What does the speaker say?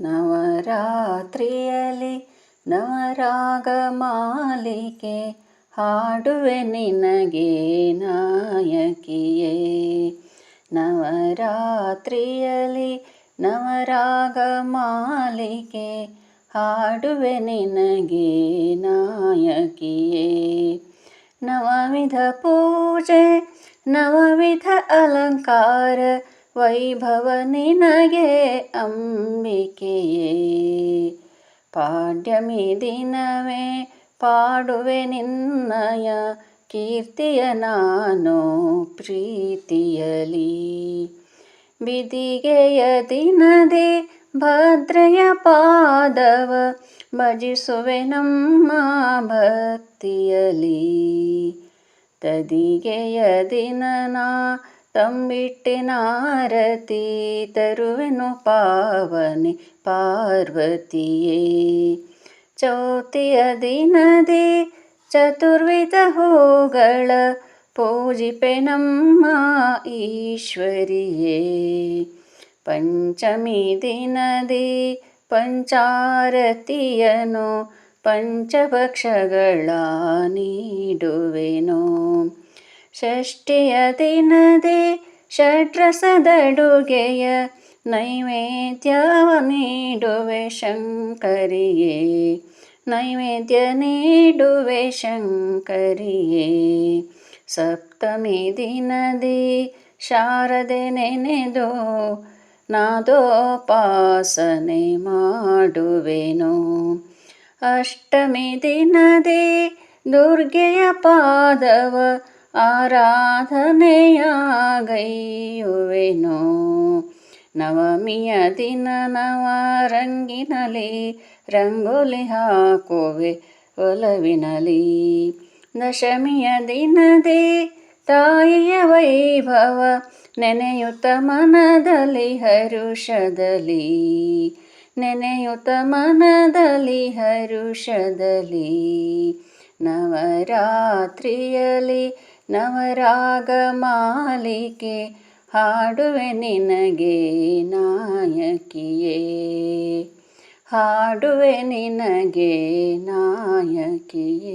ನವರಾತ್ರಿಯಲ್ಲಿ ನವರಾಗ ಮಾಲಿಕೆ ಹಾಡುವೆ ನಿನಗೆ ನಾಯಕಿಯೇ. ನವರಾತ್ರಿಯಲ್ಲಿ ನವರಾಗ ಮಾಲಿಕೆ ಹಾಡುವೆ ನಿನಗೆ ನಾಯಕಿಯೇ. ನವವಿಧ ಪೂಜೆ, ನವವಿಧ ಅಲಂಕಾರ ವೈಭವ ನಿನಗೆ ಅಂಬಿಕೆಯೇ ಪಾಡ್ಯಮಿ ದಿನವೇ ಪಾಡುವೆ ನಿನ್ನಯ ಕೀರ್ತಿಯ ನಾನು ಪ್ರೀತಿಯಲಿ ಬಿದಿಗೆಯ ದಿನದೇ ಭದ್ರೆಯ ಪಾದವ ಭಜಿಸುವೆ ನಮ್ಮ ಭಕ್ತಿಯಲಿ ತದಿಗೆಯ ದಿನನ ತಂಬಿಟ್ಟಿನಾರತಿ ತರುವೆನು ಪಾವನಿ ಪಾರ್ವತಿಯೇ. ಚೌತಿಯ ದಿನದಿ ಚತುರ್ವಿಧ ಹೂಗಳ ಪೂಜಿಪೆ ನಮ್ಮ ಈಶ್ವರಿಯೇ. ಪಂಚಮಿ ದಿನದಿ ಪಂಚಾರತಿಯನು ಪಂಚಭಕ್ಷಗಳ ನೀಡುವೆನು. ಷಷ್ಠಿಯ ದಿನದೇ ಷಡ್ರಸದಡುಗೆಯ ನೈವೇದ್ಯವ ನೀಡುವೆ ಶಂಕರಿಯೇ ನೈವೇದ್ಯ ನೀಡುವೆ ಶಂಕರಿಯೇ ಸಪ್ತಮಿ ದಿನದಿ ಶಾರದೆ ನೆನೆದು ನಾದೋಪಾಸನೆ ಮಾಡುವೆನು ಅಷ್ಟಮಿ ದಿನದಿ ದುರ್ಗೆಯ ಪಾದವ ಆರಾಧನೆಯಾಗೈಯುವೆನು ನವಮಿಯ ದಿನ ನವ ರಂಗಿನಲಿ ರಂಗೋಲಿ ಹಾಕುವೆ ಒಲವಿನಲಿ ದಶಮಿಯ ದಿನದೇ ತಾಯಿಯ ವೈಭವ ನೆನೆಯುತ್ತ ಮನದಲ್ಲಿ ಹರುಷದಲ್ಲಿ ನೆನೆಯುತ್ತ ಮನದಲ್ಲಿ ಹರುಷದಲ್ಲಿ ನವರಾತ್ರಿಯಲಿ ನವರಾಗ ಮಾಲಿಕೆ ಹಾಡುವೆ ನಿನಗೆ ನಾಯಕಿಯೇ. ಹಾಡುವೆ ನಿನಗೆ ನಾಯಕಿಯೇ.